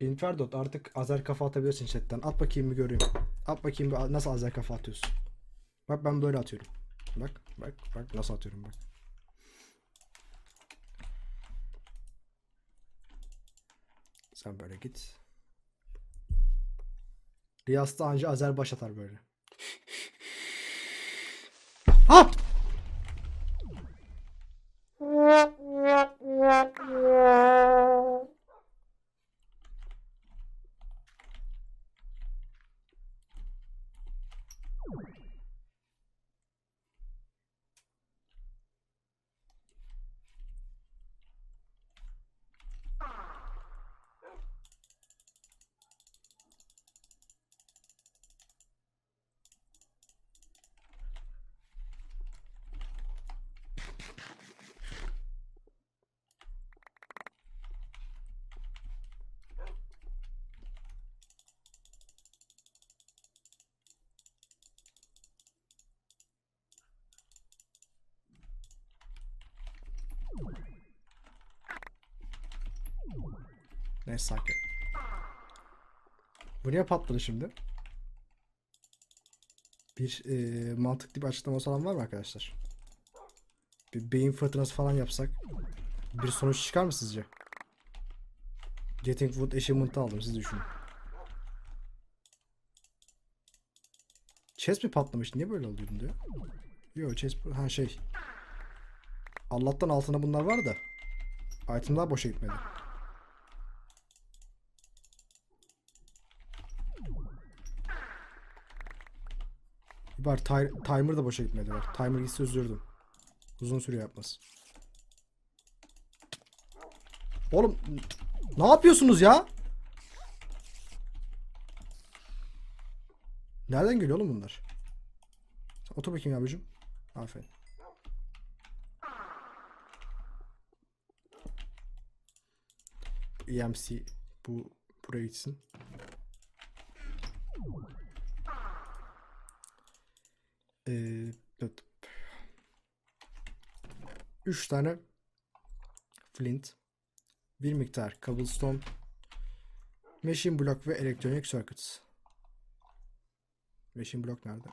Inferdot artık Azer kafa atabiliyorsun chatten. At bakayım bir göreyim. At bakayım bir nasıl Azer kafa atıyorsun. Bak ben böyle atıyorum. Bak bak bak nasıl atıyorum bak. Sen böyle git. Riyas'ta anca Azer baş atar böyle. Ha! Neyse sakin. Bu niye patladı şimdi? Bir e, mantıklı bir açıklaması olan var mı arkadaşlar? Bir beyin fırtınası falan yapsak bir sonuç çıkar mı sizce? Getting Food Achievement'ı aldım siz düşünün. Chest mi patlamış? Niye böyle oldu diyor? Yo chest ha şey. Allah'tan altına bunlar var da. Itemlar boşa gitmedi. Ti- timer da boşa gitmedi bak. Timer gitse üzülürdüm. Uzun süre yapmaz. Oğlum ne yapıyorsunuz ya? Nereden geliyor oğlum bunlar? Otur bakayım abicim. Aferin. EMC bu buraya gitsin. 3 tane flint, bir miktar cobblestone, machine block ve elektronik circuits. Machine block nerede?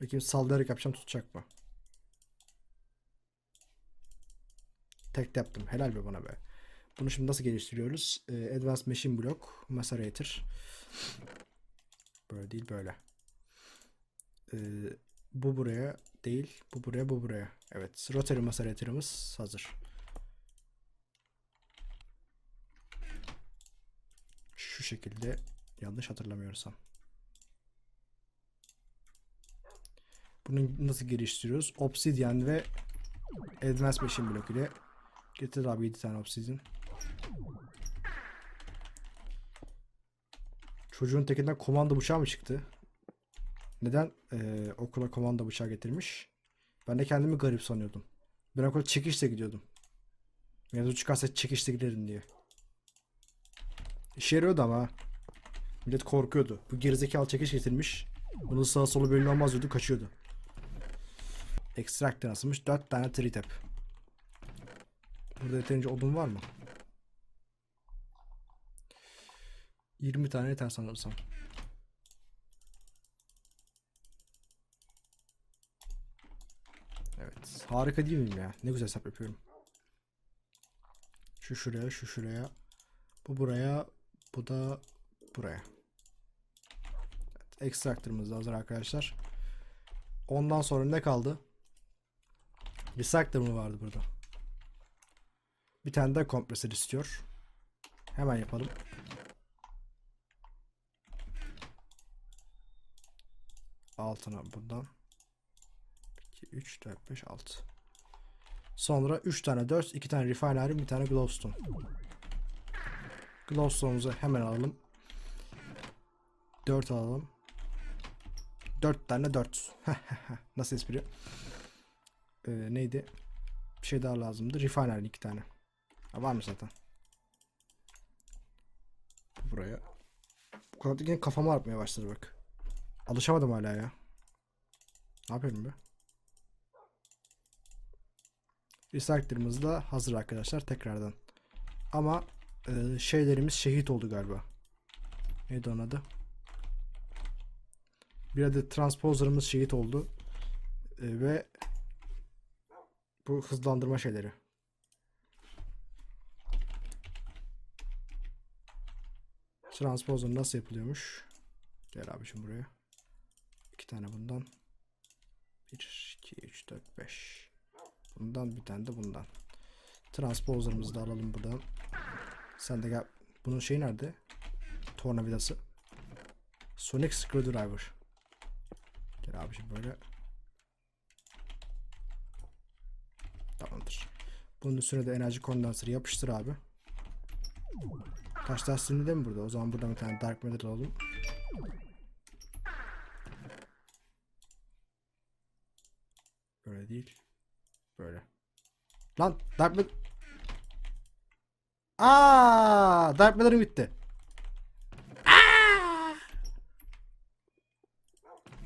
Bakayım saldırarak yapacağım tutacak mı? Tek yaptım. Helal be bana be. Bunu şimdi nasıl geliştiriyoruz? Ee, Advanced Machine Block, Macerator. Böyle değil böyle. Ee, bu buraya değil. Bu buraya bu buraya. Evet. Rotary Macerator'ımız hazır. Şu şekilde yanlış hatırlamıyorsam. Bunu nasıl geliştiriyoruz? Obsidian ve Advanced Machine Block ile Getir abi 7 tane obsidian. Çocuğun tekinden komando bıçağı mı çıktı? Neden eee, okula komando bıçağı getirmiş? Ben de kendimi garip sanıyordum. Ben okula çekişle gidiyordum. Mevzu çıkarsa çekişle giderim diye. İşe yarıyordu ama. Millet korkuyordu. Bu gerizekalı çekiş getirmiş. Bunun sağa solu belli olmaz diyordu kaçıyordu. Extractor asılmış. 4 tane tree tap. Burada yeterince odun var mı? 20 tane yeter sanırsam. Harika değil miyim ya? Ne güzel hesap yapıyorum. Şu şuraya, şu şuraya. Bu buraya, bu da buraya. Evet, extractor'ımız da hazır arkadaşlar. Ondan sonra ne kaldı? Recycler mı vardı burada? Bir tane daha kompresör istiyor. Hemen yapalım. Altına buradan. 2, 3, 4, 5, 6. Sonra 3 tane 4, 2 tane refinery, bir tane glowstone. Glowstone'umuzu hemen alalım. 4 alalım. 4 tane 4. Nasıl espri? Ee, neydi? Bir şey daha lazımdı. Refinery 2 tane. Ha, var mı zaten? Bu Buraya. Bu kadar da yine kafama artmaya başladı bak. Alışamadım hala ya. Ne yapıyorum be? Recycler'ımız da hazır arkadaşlar tekrardan. Ama e, şeylerimiz şehit oldu galiba. Neydi onun adı? Bir adet transposer'ımız şehit oldu. E, ve bu hızlandırma şeyleri. Transposer nasıl yapılıyormuş? Gel abiciğim buraya. İki tane bundan. 1, 2, 3, 4, 5. Bundan bir tane de bundan. Transposer'ımızı da alalım buradan. Sen de gel. Bunun şeyi nerede? Tornavidası. Sonic Screwdriver. Gel abiciğim böyle. Tamamdır. Bunun üstüne de enerji kondansörü yapıştır abi. Taş lastiğini de mi burada? O zaman buradan bir tane Dark Matter alalım. Böyle değil. Böyle. Lan Dark Matter... Aa, Dark Matter'ım bitti. Aa!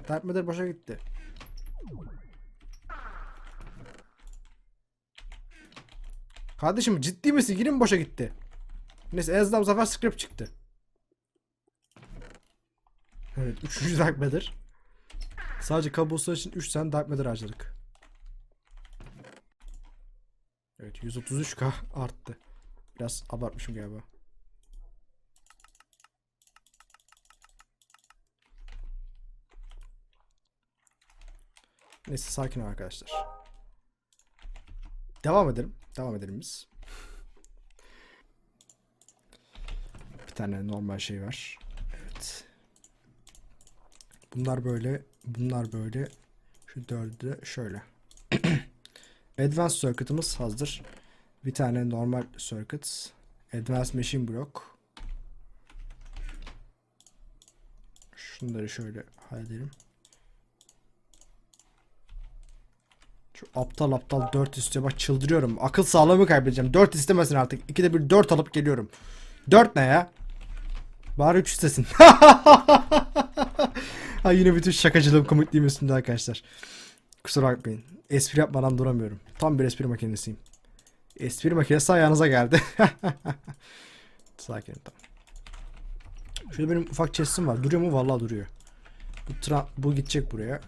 Dark Matter boşa gitti. Kardeşim ciddi misin? Yine mi boşa gitti? Neyse en azından bu sefer script çıktı. Evet 3. Dark Matter. Sadece kablosu için 3 tane Dark Matter harcadık. Evet 133k arttı. Biraz abartmışım galiba. Neyse sakin ol arkadaşlar. Devam edelim. Devam edelim biz. Bir tane normal şey var. Evet. Bunlar böyle. Bunlar böyle. Şu dördü de şöyle. Advanced Circuit'ımız hazır. Bir tane normal circuit. Advanced Machine Block. Şunları şöyle halledelim. Şu aptal aptal 4 istiyor. Bak çıldırıyorum. Akıl sağlığımı kaybedeceğim. 4 istemesin artık. İkide bir 4 alıp geliyorum. 4 ne ya? Bari 3 istesin. ha yine bütün şakacılığım komikliğim üstünde arkadaşlar. Kusura bakmayın. Espri yapmadan duramıyorum. Tam bir espri makinesiyim. Espri makinesi ayağınıza geldi. Sakin tamam. Şurada benim ufak chest'im var. Duruyor mu? Vallahi duruyor. Bu, tra- bu gidecek buraya.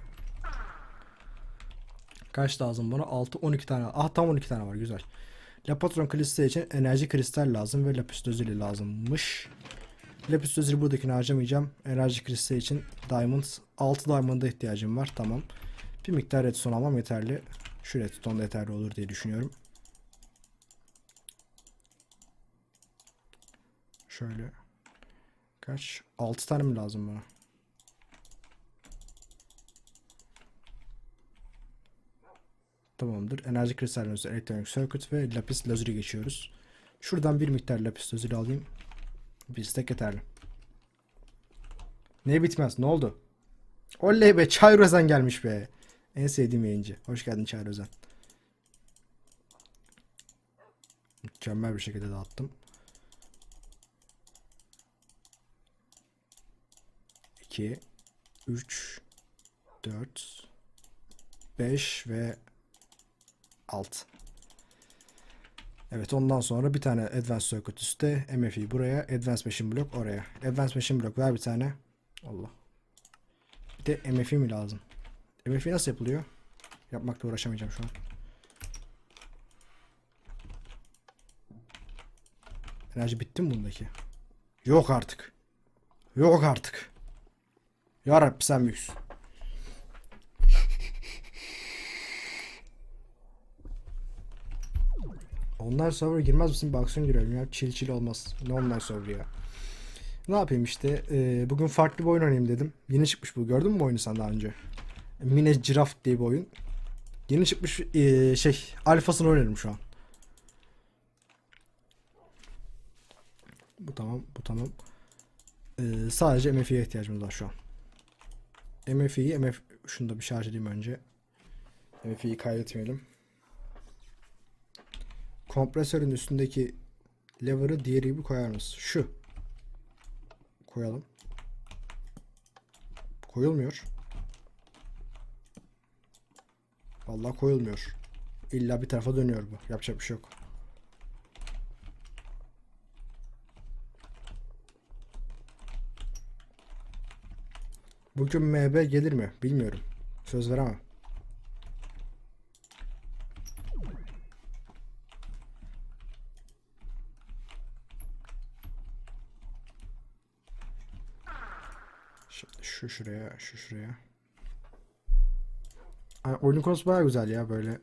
Kaç lazım bana? 6 12 tane. Ah tam 12 tane var. Güzel. Lapatron kristal için enerji kristal lazım ve lapis lazuli lazımmış. Lapis lazuli buradakini harcamayacağım. Enerji kristal için diamond 6 diamond'a ihtiyacım var. Tamam. Bir miktar redstone almam yeterli. Şu redstone da yeterli olur diye düşünüyorum. Şöyle. Kaç? 6 tane mi lazım bana? Tamamdır. Enerji kristalinin üzerine elektronik circuit ve lapis lazuli geçiyoruz. Şuradan bir miktar lapis lazuli alayım. Bir stack yeterli. Ne bitmez? Ne oldu? Oley be Çay Özen gelmiş be. En sevdiğim yayıncı. Hoş geldin Çay Özen. Mükemmel bir şekilde dağıttım. 2 3 4 5 ve 6. Evet ondan sonra bir tane Advanced Circuit üstte. MFI buraya. Advanced Machine Block oraya. Advanced Machine Block ver bir tane. Allah. Bir de MFI mi lazım? MFI nasıl yapılıyor? Yapmakla uğraşamayacağım şu an. Enerji bitti mi bundaki? Yok artık. Yok artık. Ya Rabbi sen büyüksün. Online server girmez misin? Baksın girelim ya. Chill chill olmaz. Ne online server ya? Ne yapayım işte. e, bugün farklı bir oyun oynayayım dedim. Yeni çıkmış bu. Gördün mü bu oyunu sen daha önce? Mine Giraffe diye bir oyun. Yeni çıkmış e, şey. Alfasını oynuyorum şu an. Bu tamam. Bu tamam. E, sadece MF'ye ihtiyacımız var şu an. MF'yi MF şunu da bir şarj edeyim önce. MF'yi kaydetmeyelim. Kompresörün üstündeki lever'ı diğeri gibi koyar mısın? Şu. Koyalım. Koyulmuyor. Vallahi koyulmuyor. İlla bir tarafa dönüyor bu. Yapacak bir şey yok. Bugün MB gelir mi? Bilmiyorum. Söz veremem. Şimdi şu şuraya, şu şuraya. Ay, oyunun konusu baya güzel ya böyle.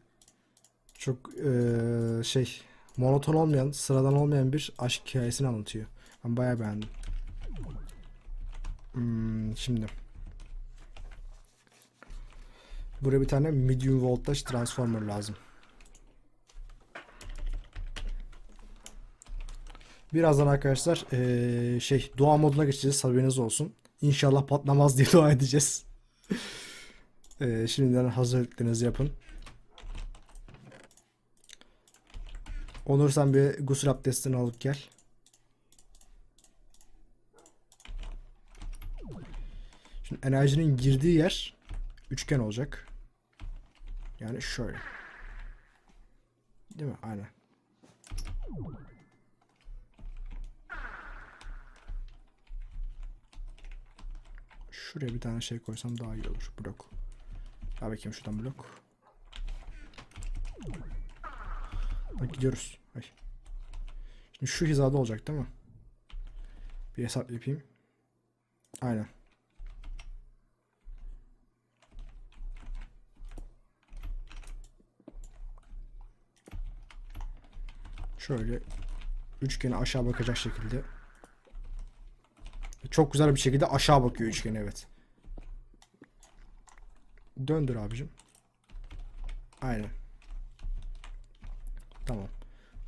Çok eee, şey monoton olmayan, sıradan olmayan bir aşk hikayesini anlatıyor. Ben baya beğendim. Hmm, şimdi. Buraya bir tane medium voltage transformer lazım. Birazdan arkadaşlar eee, şey dua moduna geçeceğiz haberiniz olsun. İnşallah patlamaz diye dua edeceğiz. Eee, şimdiden hazırlıklarınızı yapın. Onur sen bir gusül abdestini alıp gel. Şimdi enerjinin girdiği yer üçgen olacak. Yani şöyle. Değil mi? Aynen. Şuraya bir tane şey koysam daha iyi olur. Blok. Al bakayım şuradan blok. Bak gidiyoruz. Ay. Şimdi şu hizada olacak değil mi? Bir hesap yapayım. Aynen. Şöyle üçgeni aşağı bakacak şekilde. Çok güzel bir şekilde aşağı bakıyor üçgen evet. Döndür abicim. Aynen. Tamam.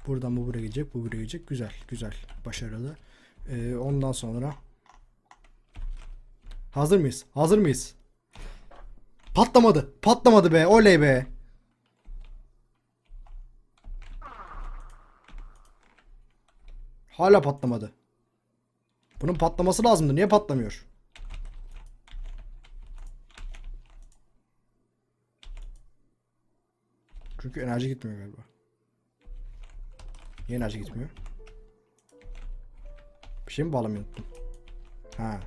Buradan bu buraya gidecek, bu buraya gidecek. Güzel, güzel. Başarılı. Ee, ondan sonra Hazır mıyız? Hazır mıyız? Patlamadı. Patlamadı be. Oley be. Hala patlamadı. Bunun patlaması lazımdı. Niye patlamıyor? Çünkü enerji gitmiyor galiba. Niye enerji gitmiyor? Bir şey mi bağlamayı unuttum? Ha.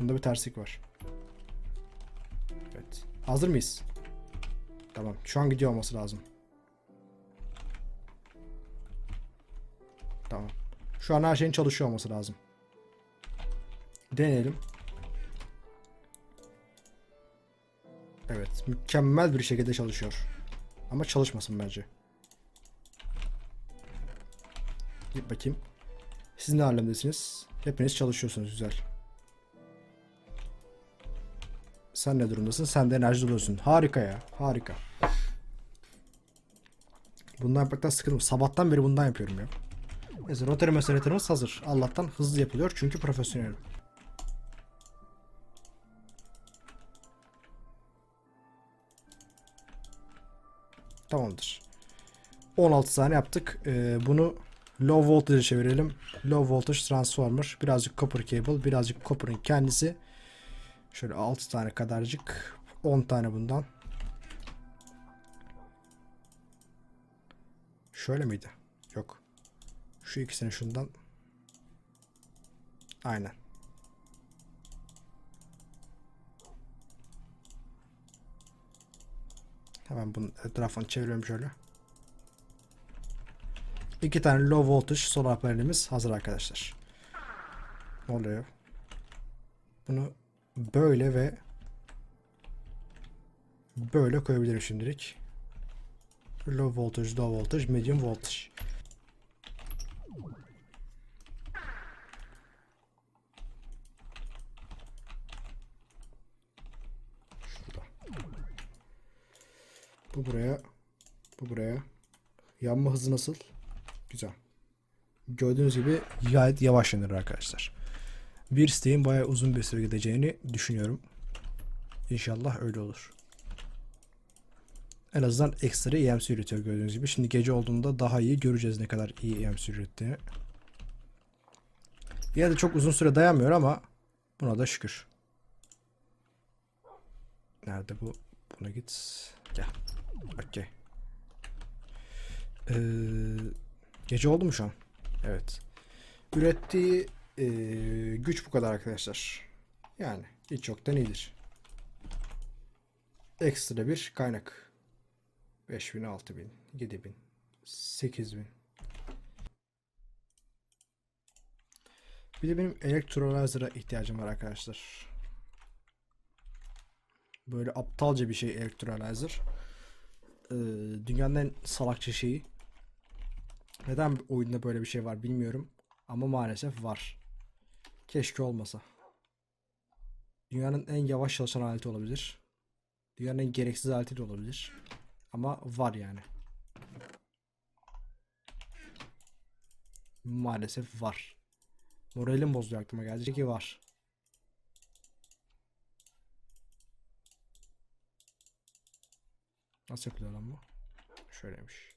Bunda bir terslik var. Evet. Hazır mıyız? Tamam. Şu an gidiyor olması lazım. Tamam. Şu an her şeyin çalışıyor olması lazım. Deneyelim. Evet. Mükemmel bir şekilde çalışıyor. Ama çalışmasın bence. Git bakayım. Siz ne alemdesiniz? Hepiniz çalışıyorsunuz güzel. Sen ne durumdasın? Sen de enerji doluyorsun. Harika ya. Harika. Bundan yapmaktan sıkıldım. Sabahtan beri bundan yapıyorum ya. Neyse rotary mesaletlerimiz hazır. Allah'tan hızlı yapılıyor çünkü profesyonelim. Tamamdır. 16 tane yaptık. Ee, bunu low voltage'e çevirelim. Low voltage transformer. Birazcık copper cable. Birazcık copper'ın kendisi. Şöyle 6 tane kadarcık. 10 tane bundan. Şöyle miydi? Yok. Şu ikisini şundan. Aynen. Hemen bunun etrafını çeviriyorum şöyle. İki tane low voltage solar panelimiz hazır arkadaşlar. Ne oluyor? Bunu böyle ve böyle koyabilirim şimdilik. Low voltage, low voltage, medium voltage. Bu buraya. Bu buraya. Yanma hızı nasıl? Güzel. Gördüğünüz gibi gayet yavaş yanır arkadaşlar. Bir isteğin bayağı uzun bir süre gideceğini düşünüyorum. İnşallah öyle olur. En azından ekstra EMC üretiyor gördüğünüz gibi. Şimdi gece olduğunda daha iyi göreceğiz ne kadar iyi EMC ürettiğini. Yine de çok uzun süre dayanmıyor ama buna da şükür. Nerede bu? Buna git. Gel. Okey. Ee, gece oldu mu şu an? Evet. Ürettiği Ee, güç bu kadar arkadaşlar. Yani hiç yoktan iyidir. Ekstra bir kaynak. 5000, 6000, 7000, 8000. Bir de benim elektrolyzer'a ihtiyacım var arkadaşlar. Böyle aptalca bir şey elektrolyzer. Ee, dünyanın en salakça şeyi. Neden oyunda böyle bir şey var bilmiyorum. Ama maalesef var. Keşke olmasa. Dünyanın en yavaş çalışan aleti olabilir. Dünyanın en gereksiz aleti de olabilir. Ama var yani. Maalesef var. Moralim bozuluyor aklıma gelecek ki var. Nasıl yapılıyor lan bu? Şöyleymiş.